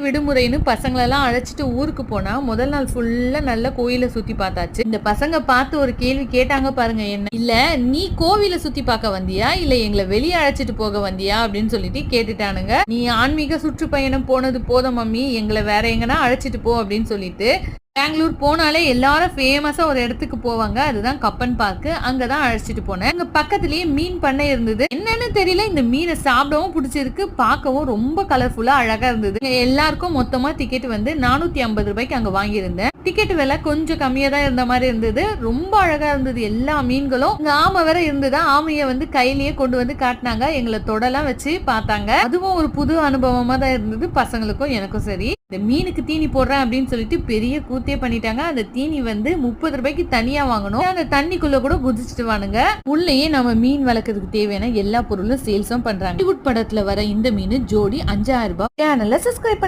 விடுமுறைன்னு பசங்களெல்லாம் அழைச்சிட்டு ஊருக்கு போனா முதல் நாள் ஃபுல்லா நல்ல கோயில சுத்தி பார்த்தாச்சு. இந்த பசங்க பார்த்து ஒரு கேள்வி கேட்டாங்க பாருங்க என்ன? இல்ல நீ கோவில சுத்தி பார்க்க வந்தியா? இல்ல எங்களை வெளியே அழைச்சிட்டு போக வந்தியா? அப்படின்னு சொல்லிட்டு கேட்டுட்டானுங்க. நீ ஆன்மீக சுற்றுப்பயணம் போனது போதும் மம்மி. எங்களை வேற எங்கன்னா அழைச்சிட்டு போ அப்படின்னு சொல்லிட்டு பெங்களூர் போனாலே எல்லாரும் ஃபேமஸா ஒரு இடத்துக்கு போவாங்க. அதுதான் கப்பன் பார்க் அங்கதான் அழைச்சிட்டு போனேன். அங்க பக்கத்துலயே மீன் பண்ணை இருந்தது. என்னன்னு தெரியல இந்த மீனை சாப்பிடவும் பிடிச்சிருக்கு. பார்க்கவும் ரொம்ப கலர்ஃபுல்லா அழகா இருந்தது. எல்லாருக்கும் மொத்தமா டிக்கெட் வந்து நானூத்தி ஐம்பது ரூபாய்க்கு அங்க வாங்கியிருந்தேன். டிக்கெட் விலை கொஞ்சம் கம்மியா தான் இருந்த மாதிரி இருந்தது. ரொம்ப அழகா இருந்தது எல்லா மீன்களும். இங்க ஆமை வேற இருந்தது. ஆமைய வந்து கையிலேயே கொண்டு வந்து காட்டினாங்க. எங்களை தொடலாம் வச்சு பார்த்தாங்க. அதுவும் ஒரு புது அனுபவமா தான் இருந்தது. பசங்களுக்கும் எனக்கும் சரி. இந்த மீனுக்கு தீனி போடுறேன் அப்படின்னு சொல்லிட்டு பெரிய கூத்தே பண்ணிட்டாங்க. அந்த தீனி வந்து முப்பது ரூபாய்க்கு தனியா வாங்கணும். அந்த தண்ணிக்குள்ள கூட குதிச்சுட்டு வானுங்க உள்ளேயே நம்ம மீன் வளர்க்கறதுக்கு தேவையான எல்லா பொருளும் சேல்ஸும் பண்றாங்க. படத்துல வர இந்த மீன் ஜோடி அஞ்சாயிரம் ரூபாய். சேனல்ல சப்ஸ்கிரைப்